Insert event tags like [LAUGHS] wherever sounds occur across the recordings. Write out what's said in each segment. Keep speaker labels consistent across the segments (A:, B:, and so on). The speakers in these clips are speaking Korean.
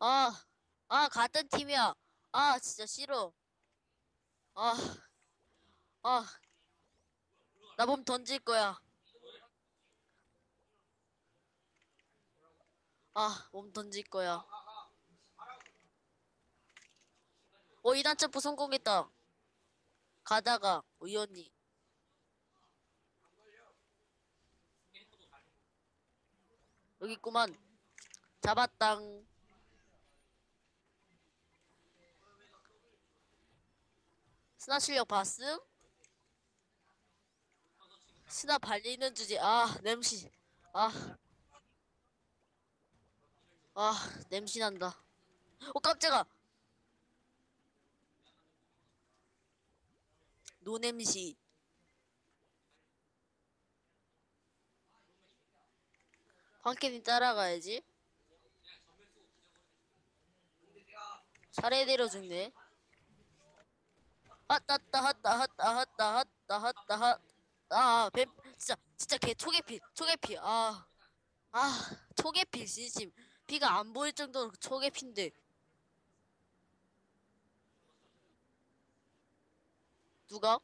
A: 아, 아, 같은 팀이야. 아, 진짜 싫어. 아, 아, 나 몸 던질 거야. 아, 몸 던질 거야. 어, 이단 점프 성공했다. 가다가, 우연히. 여기 있구만. 잡았당. 스나 실력 봤음? 스나 발리는 주제. 아, 냄새. 아. 아, 냄새 난다. 어, 깜짝아. 노냄새. 황캔이 따라가야지. 차례대로 죽네. 핫다 핫다 핫다 핫다 핫다 핫다 핫다 핫. 아, 뱀 진짜 진짜 개 초계피 초계피. 아. 아, 초계피 진심. 피가 안 보일 정도로 초계피인데. 누가?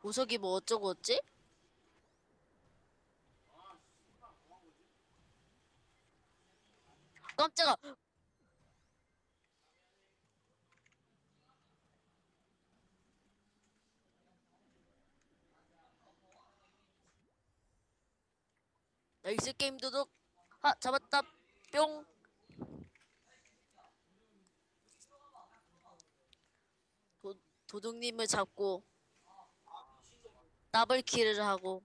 A: 보석이 뭐 어쩌고 어찌? 깜짝아. 나이스 게임 도둑. 아, 잡았다. 뿅. 도, 도둑님을 잡고 더블킬을 하고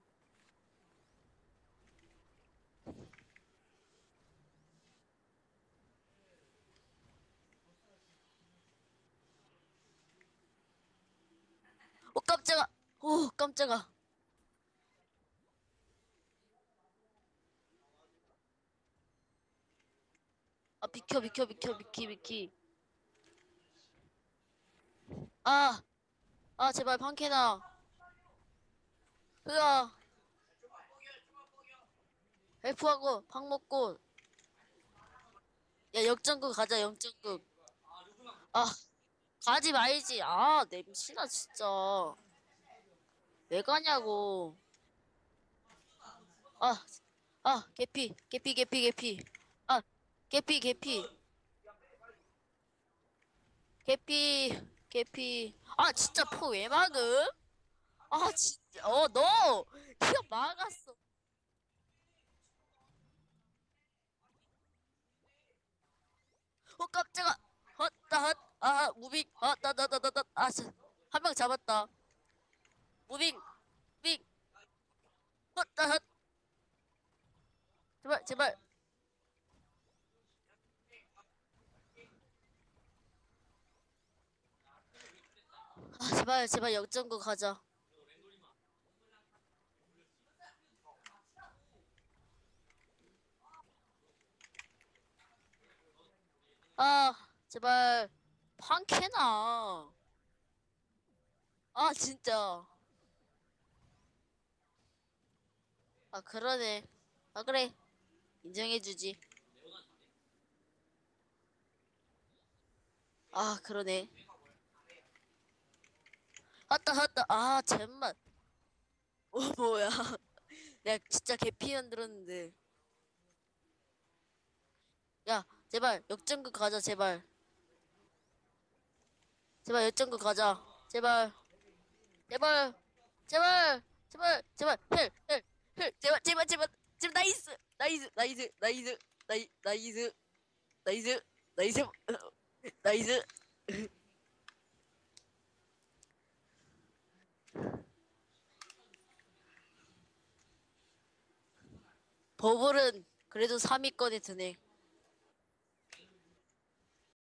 A: 어 깜짝아 오 깜짝아 비켜 비켜 비켜 비키 비키. 아 아 제발 판캐나. 으아. F하고 팍 먹고. 야 역전극 가자 역전극. 아 가지 말지. 아 냄새나 진짜. 왜 가냐고. 아아 개피 개피 개피 개피. 아 개피 개피. 개피 개피. 아 진짜 포왜 막음? 아 진짜 어너 그냥 막았어. 어 깜짝아. 헛다 헛아 무빙. 아나나나나나. 아한 명 잡았다. 무빙 무빙. 헛다 헛. 제발 제발 아 제발 제발 역전구 가자. 아 제발 판캐나. 아 진짜. 아 그러네. 아 그래. 인정해주지. 아 그러네 핫다 핫다. 아 잼만. 어 뭐야. [LAUGHS] 내가 진짜 개피 만들었는데. 야 제발 역전극 가자 제발. 제발 역전극 가자. 제발. 제발. 제발. 제발. 제발. 헬헬헬. 제발 제발 제발. 제발 나이스. 나이스 나이스 나이스. 나이 나이스. 나이스. 나이스. [LAUGHS] 나이스 버블은 그래도 3위권에 드네